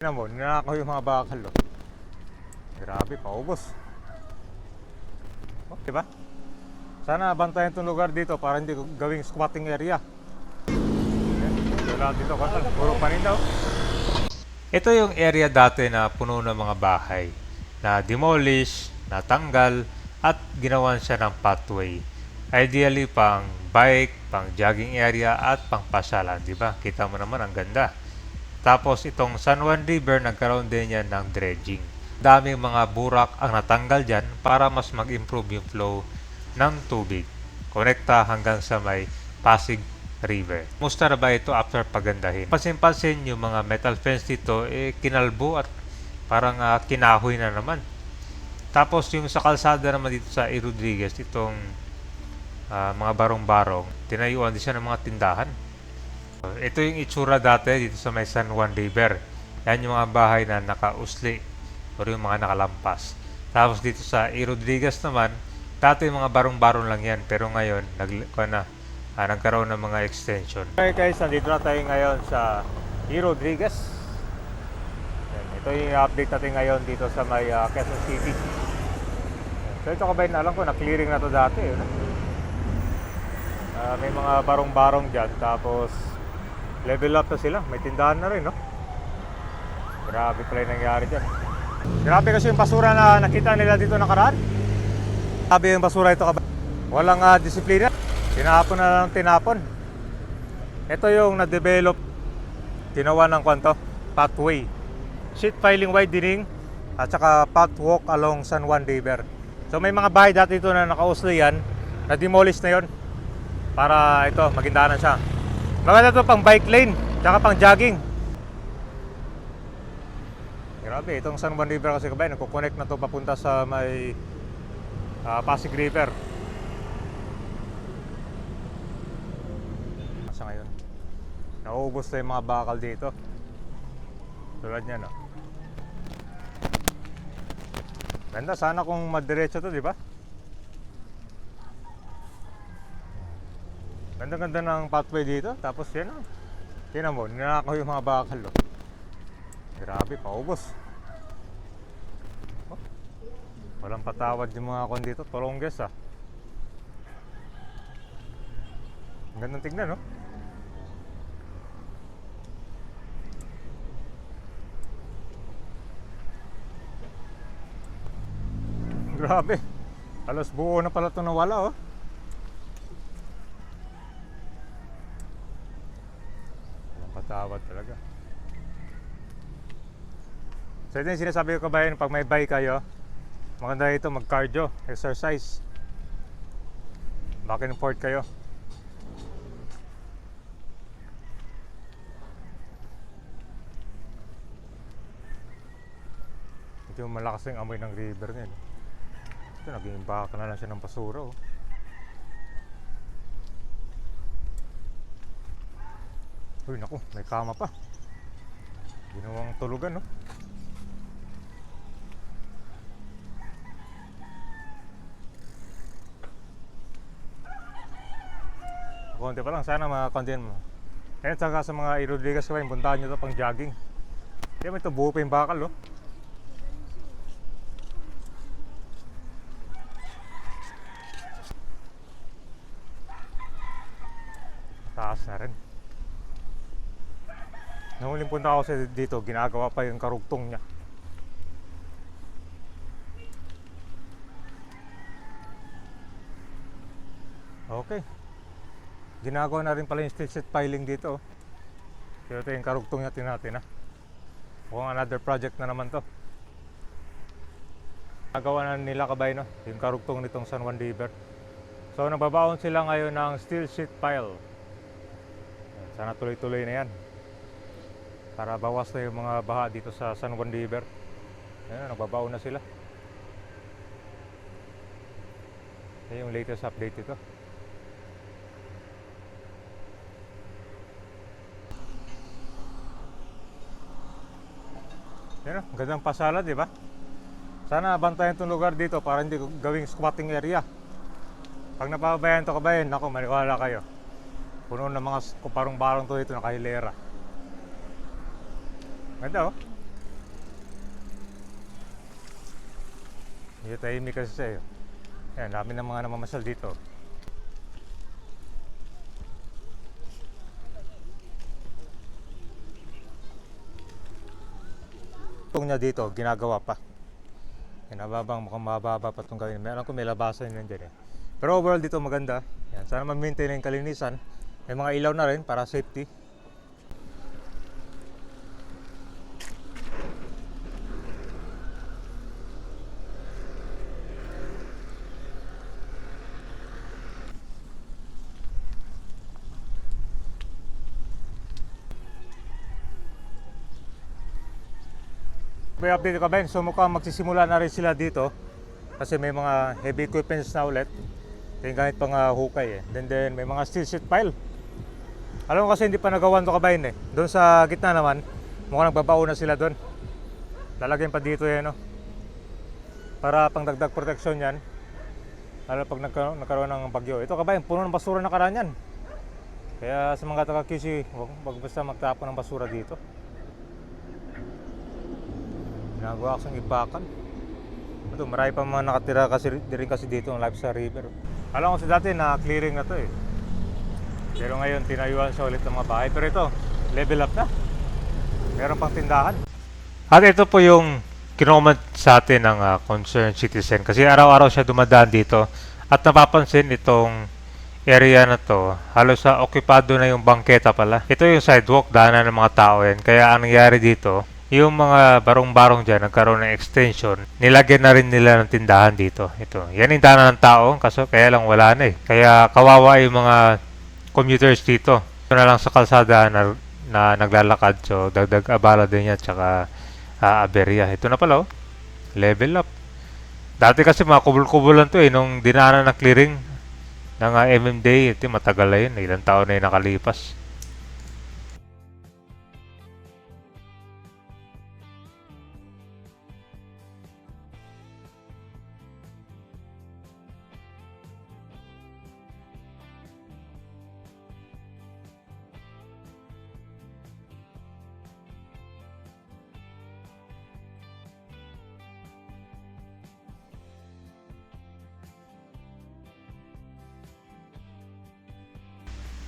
Tingnan mo, ninakaw yung mga bakal. Oh. Grabe, paubos. Oh, diba? Sana bantayan itong lugar dito para hindi gawing squatting area. Wala dito, kontal. Puro panindaw. Ito yung area dati na puno ng mga bahay na demolish, natanggal, at ginawan siya ng pathway. Ideally pang bike, pang jogging area, at pang pasyalan, di ba? Kita mo naman ang ganda. Tapos itong San Juan River, nagkaroon din yan ng dredging. Daming mga burak ang natanggal dyan para mas mag-improve yung flow ng tubig. Konekta hanggang sa may Pasig River. Musta na ba ito after pagandahin? Pansin-pansin yung mga metal fence dito, eh, kinalbo at parang ah, kinahoy na naman. Tapos yung sa kalsada naman dito sa E. Rodriguez, itong ah, mga barong-barong, tinayuan din siya ng mga tindahan. Ito yung itsura dati dito sa may San Juan River. Yan yung mga bahay na nakausli o yung mga nakalampas. Tapos dito sa E. Rodriguez naman, dati yung mga barong-barong lang yan. Pero ngayon, nag, na, ah, nagkaroon ng mga extension. Okay guys, nandito na tayo ngayon sa E. Rodriguez. Ito yung update natin ngayon dito sa may ah, Quezon City. So ito kabayan, alam ko, na-clearing na to dati. Ah, may mga barong-barong dyan. Tapos, level up na sila. May tindahan na rin, no? Grabe pala yung nangyari dyan. Grabe kasi yung basura na nakita nila dito nakaraan. Grabe yung basura ito. Walang ah, disiplina. Tinapon na lang tinapon. Ito yung na-develop. Tinawa ng kwanto. Pathway. Sheet piling widening at saka pathwalk along San Juan River. So may mga bahay dati ito na nakausli yan. Na-demolish na yon para ito, maging daanan siya. Maganda to pang bike lane, tsaka pang jogging. Grabe, itong San Juan River kasi kabay, nagko-connect na to papunta sa may ah, Pasig River. Sa ngayon. Nauubos na yung mga bakal dito. Tulad niya, no? Ganda, sana kung madiretso to, di ba? Ganda-ganda ng pathway dito. Tapos yan oh. Tingnan mo, ninakaw yung mga bakal. Oh. Grabe, paubos. Oh. Walang patawad yung mga kon dito. Tolongges ah. Ang gandang tignan, no? Grabe. Alas buo na pala ito nawala, oh. Patawad talaga. So ito yung sinasabi ko kabayan, pag may bike kayo, maganda ito mag-cardio, exercise. Back and forth kayo. Ito yung malakas yung amoy ng river ngayon. Ito, naging baka na lang siya ng basura. Oh. Uy, naku, may kama pa. Ginawang tulugan, no? Konti pa lang, sana makakontin mo. Kaya saka sa mga Rodriguez ko, puntahan nyo to pang jogging. Kaya may ito, buo pa yung bakal, oh. Taas na rin. Nung huling punta ako sa dito, ginagawa pa yung karugtong niya. Okay. Ginagawa na rin pala yung steel set piling dito. oh. So, ito yung karugtong niya natin ha. Mukhang another project na naman to. Nagawa na nila kabay no, yung karugtong nitong San Juan River. So nababaon sila ngayon ng steel sheet pile. Sana tuloy-tuloy na yan. Para bawas na yung mga baha dito sa San Juan River. Ayan, nagbabaon na sila. Ayan yung latest update ito. Yan gandang pasala, di ba? Sana bantayan itong lugar dito para hindi gawing squatting area. Pag napabayan to kabayan, nako maniwala kayo. Puno ng mga parong-barong to dito, nakahilera. Ganda oh. Hindi tahimik kasi sa'yo. Eh. Ayan, dami ng mga namamasal dito. Itong niya dito, ginagawa pa. Yan, nababang, mukhang mababa pa itong gawin. Meron ko may labasan yun dyan eh. Pero overall dito maganda. Yan, sana ma-maintain yung kalinisan. May mga ilaw na rin para safety. May update ka Ben, so mukhang magsisimula na rin sila dito kasi may mga heavy equipments na ulit. Yung gamit pang uh, hukay eh. Then, then may mga steel sheet pile. Alam mo kasi hindi pa nagawan to kabayan eh. Doon sa gitna naman, mukhang nagbabao na sila doon. Lalagyan pa dito yan no. Para pang dagdag protection yan. Lalo pag nagkaroon, nagkaroon ng bagyo. Ito kabayan, puno ng basura na karaan yan. Kaya sa mga taga QC, huwag huwag basta magtapon ng basura dito. Ginagawa sa ibakan. Ito, marami pa mga nakatira kasi din kasi dito ng Lifestyle River. Alam ko sa dati na clearing na to eh. Pero ngayon tinayuan siya ulit ng mga bahay. Pero ito, level up na. Meron pang tindahan. At ito po yung kinoment sa atin ng ah, concerned citizen kasi araw-araw siya dumadaan dito at napapansin itong area na to halos sa okupado na yung bangketa pala. Ito yung sidewalk, daanan ng mga tao yan. Kaya ang nangyari dito, yung mga barong-barong dyan nagkaroon ng extension, nilagyan na rin nila ng tindahan dito. Ito, yan yung daanan ng tao, kaso kaya lang wala na eh. Kaya kawawa yung mga commuters dito. Ito na lang sa kalsada na, na naglalakad, so dagdag abala din yan, tsaka ah, aberya. Ito na pala oh, level up. Dati kasi mga kubul-kubulan to eh, nung dinaanan ng clearing ng uh, MMDA, ito matagal na yun, ilang taon na yun nakalipas.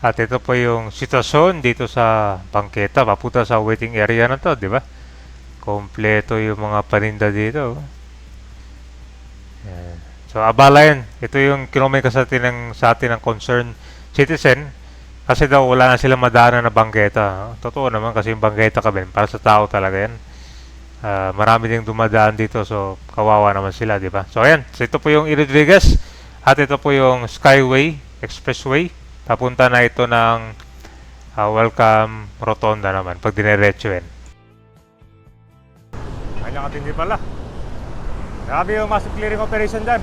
At ito po yung sitwasyon dito sa bangketa, papunta sa waiting area na to, di ba? Kompleto yung mga paninda dito. oh. Yan. So abala yan. Ito yung kinomay sa atin ng, sa atin ng concerned citizen. Kasi daw wala na sila madaanan na bangketa. Totoo naman kasi yung bangketa kami, para sa tao talaga yan. Ah, marami ding dumadaan dito so kawawa naman sila, di ba? So ayan, so ito po yung Rodriguez at ito po yung Skyway Expressway. Papunta na ito ng ah, Welcome Rotonda naman pag dinerecho yan. Kanya katindi pala. Grabe yung massive clearing operation dyan.